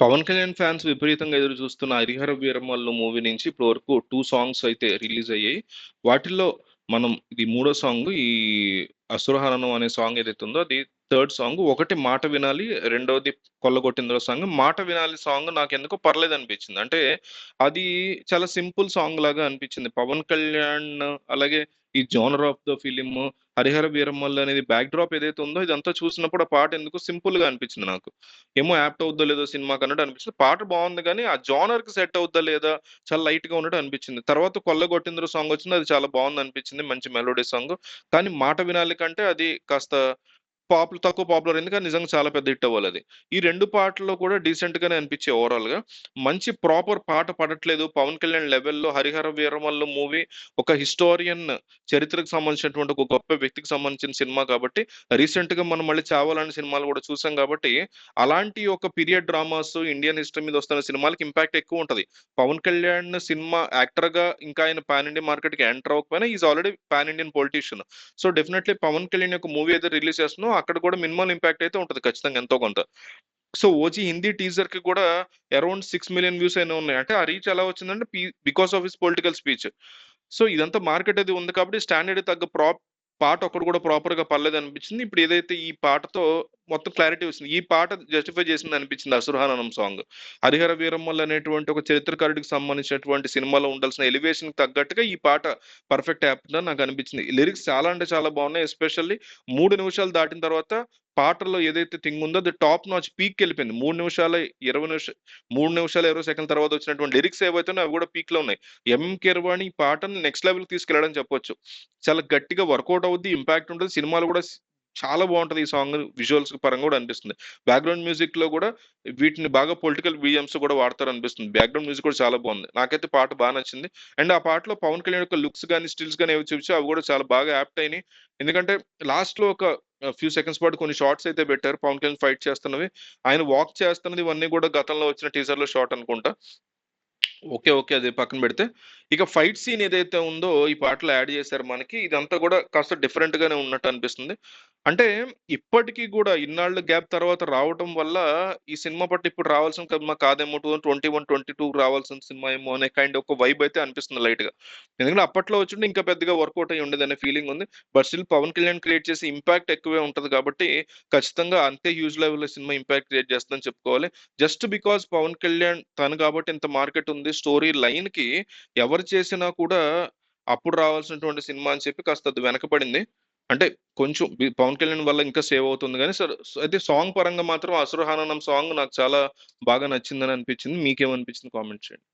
Pawan Kalyan fans విపరీతంగా ఎదురు చూస్తున్న 'హరిహర వీరమల్లు' మూవీ నుంచి ఇప్పటి వరకు టూ సాంగ్స్ అయితే రిలీజ్ అయ్యాయి. వాటిల్లో మనం ఇది మూడో సాంగ్ ఈ అసురహరణం అనే సాంగ్ ఏదైతే ఉందో అది థర్డ్ సాంగ్. ఒకటి 'మాట వినాలి', రెండవది కొల్లగొట్టిందో సాంగ్. 'మాట వినాలి' సాంగ్ నాకు ఎందుకో పర్లేదు అనిపించింది అంటే అది చాలా సింపుల్ సాంగ్ లాగా అనిపించింది. పవన్ కళ్యాణ్ అలాగే ఈ genre of the film 'Harihara Veeramallu అనేది బ్యాక్ డ్రాప్ ఏదైతే ఉందో ఇదంతా చూసినప్పుడు ఆ పాట సింపుల్గా అనిపించింది నాకు. ఏమో యాప్ట్ అవుద్దో లేదో సినిమాకి అన్నట్టు అనిపించింది. పాట బాగుంది కానీ ఆ జోనర్కి సెట్ అవుద్దా లేదా చాలా లైట్‌గా ఉన్నట్టు అనిపించింది. తర్వాత 'కొల్లగొట్టిందిరా' సాంగ్ వచ్చింది. అది చాలా బాగుంది అనిపించింది మంచి మెలోడీ సాంగ్. కానీ 'మాట వినాలి' కంటే అది కాస్త పాపులర్ తక్కువ పాపులర్ అయింది. కానీ నిజంగా చాలా పెద్ద హిట్ అవ్వాలది. ఈ రెండు పాటల్లో కూడా డీసెంట్‌గానే ఓవరాల్ ఓవరాల్‌గా. మంచి ప్రాపర్ పాట పడట్లేదు. పవన్ కళ్యాణ్ లెవెల్‌లో 'హరిహర వీరమల్లు' మూవీ ఒక హిస్టోరియన్ చరిత్రకు సంబంధించినటువంటి ఒక గొప్ప వ్యక్తికి సంబంధించిన సినిమా కాబట్టి రీసెంట్‌గా మనం మళ్ళీ చావాలని సినిమాలు కూడా చూసాం కాబట్టి అలాంటి ఒక పీరియడ్ డ్రామాస్ ఇండియన్ హిస్టరీ మీద వస్తున్న సినిమాలకి ఇంపాక్ట్ ఎక్కువ ఉంటది పవన్ కళ్యాణ్ సినిమా యాక్టర్‌గా ఇంకా ఆయన పాన్ ఇండియా మార్కెట్‌కి ఎంటర్ అవ్వకపోయినా is already pan Indian politician. So, definitely Pawan Kalyan యొక్క మూవీ అయితే రిలీజ్ చేస్తున్నాం అక్కడ కూడా మినిమల్ ఇంపాక్ట్ అయితే ఉంటుంది ఖచ్చితంగా ఎంతో కొంత. సో, 'ఓజీ' హిందీ టీజర్కి కూడా అరౌండ్ 6,000,000 వ్యూస్ అయినా ఉన్నాయి. అంటే ఆ రీచ్ ఎలా వచ్చిందంటే because of his political speech. So, ఇదంతా మార్కెట్ అది ఉంది కాబట్టి స్టాండర్డ్ తగ్గ ప్రాప్ పాట ఒక్కటి కూడా ప్రాపర్‌గా అనిపించింది ఇప్పుడు ఏదైతే ఈ పాటతో మొత్తం క్లారిటీ వచ్చింది. ఈ పాట జస్టిఫై చేసింది అనిపించింది అసురహానం సాంగ్. 'హరిహర వీరమ్మల్ అనేటువంటి ఒక చరిత్రకారుడికి సంబంధించినటువంటి సినిమాలో ఉండాల్సిన ఎలివేషన్ తగ్గట్టుగా ఈ పాట పర్ఫెక్ట్ యాప్ట్‌గా నాకు అనిపించింది. లిరిక్స్ చాలా అంటే చాలా బాగున్నాయి. ఎస్పెషల్లీ మూడు నిమిషాలు దాటిన తర్వాత పాటల్లో ఏదైతే థింగ్ ఉందో అది టాప్ నాచ్ పీక్ వెళ్ళిపోయింది మూడు నిమిషాల 20 నిమిష మూడు నిమిషాల ఇరవై సెకండ్ తర్వాత వచ్చినటువంటి లిరిక్స్ ఏవైతే అవి కూడా పీక్లో ఉన్నాయి. ఎం కిర్వాణి ఈ పాటను నెక్స్ట్ లెవెల్‌కి తీసుకెళ్ళడం చెప్పొచ్చు. చాలా గట్టిగా వర్కౌట్ అవుద్ది. ఇంపాక్ట్ ఉంటుంది సినిమాలు కూడా చాలా బాగుంటుంది ఈ సాంగ్ విజువల్స్ పరంగా కూడా అనిపిస్తుంది. బ్యాక్‌గ్రౌండ్ మ్యూజిక్‌లో కూడా వీటిని బాగా పొలిటికల్ బిఎమ్స్ కూడా వాడతారు అనిపిస్తుంది బ్యాక్‌గ్రౌండ్ మ్యూజిక్ కూడా చాలా బాగుంది నాకైతే పాట బాగా నచ్చింది. అండ్ ఆ పాటలో పవన్ కళ్యాణ్ యొక్క లుక్స్ కానీ స్టిల్స్ కానీ ఏవి చూపించి అవి కూడా చాలా బాగా యాప్ట్ అయినాయి. ఎందుకంటే లాస్ట్‌లో ఒక ఫ్యూ సెకండ్స్ పాటు కొన్ని షార్ట్స్ అయితే పెట్టారు. పవన్ కళ్యాణ్ ఫైట్ చేస్తున్నవి. ఆయన వాక్ చేస్తున్నది ఇవన్నీ కూడా గతంలో వచ్చిన టీజర్‌లో షార్ట్ అనుకుంటా. ఓకే. ఓకే. అది పక్కన పెడితే ఇక ఫైట్ సీన్ ఏదైతే ఉందో ఈ పాటలో యాడ్ చేశారు మనకి. ఇదంతా కూడా కాస్త డిఫరెంట్‌గానే ఉన్నట్టు అనిపిస్తుంది. అంటే ఇప్పటికి కూడా ఇన్నాళ్ళు గ్యాప్ తర్వాత రావటం వల్ల ఈ సినిమా పట్ల ఇప్పుడు రావాల్సిన సినిమా కాదేమో 2021, 22 రావాల్సిన సినిమా ఏమో అనే కైండ్ ఒక వైబ్ అయితే అనిపిస్తుంది లైట్‌గా. ఎందుకంటే అప్పట్లో వచ్చుంటే ఇంకా పెద్దగా వర్కౌట్ అయ్యి ఉండేదనే ఫీలింగ్ ఉంది. But still Pawan Kalyan create చేసే ఇంపాక్ట్ ఎక్కువే ఉంటది కాబట్టి ఖచ్చితంగా అంతే హ్యూజ్ లెవెల్‌లో సినిమా ఇంపాక్ట్ క్రియేట్ చేస్తుందని చెప్పుకోవాలి. జస్ట్ బికాజ్ పవన్ కళ్యాణ్ తను కాబట్టి ఇంత మార్కెట్ ఉంది. స్టోరీ లైన్‌కి ఎవరు చేసినా కూడా అప్పుడు రావాల్సినటువంటి సినిమా అని చెప్పి కాస్త అది వెనకపడింది. అంటే కొంచెం పవన్ కళ్యాణ్ వల్ల ఇంకా సేవ్ అవుతుంది కానీ సార్ అయితే సాంగ్ పరంగా మాత్రం అసురహానం సాంగ్ నాకు చాలా బాగా నచ్చిందని అనిపించింది. మీకేమనిపించింది కామెంట్ చేయండి.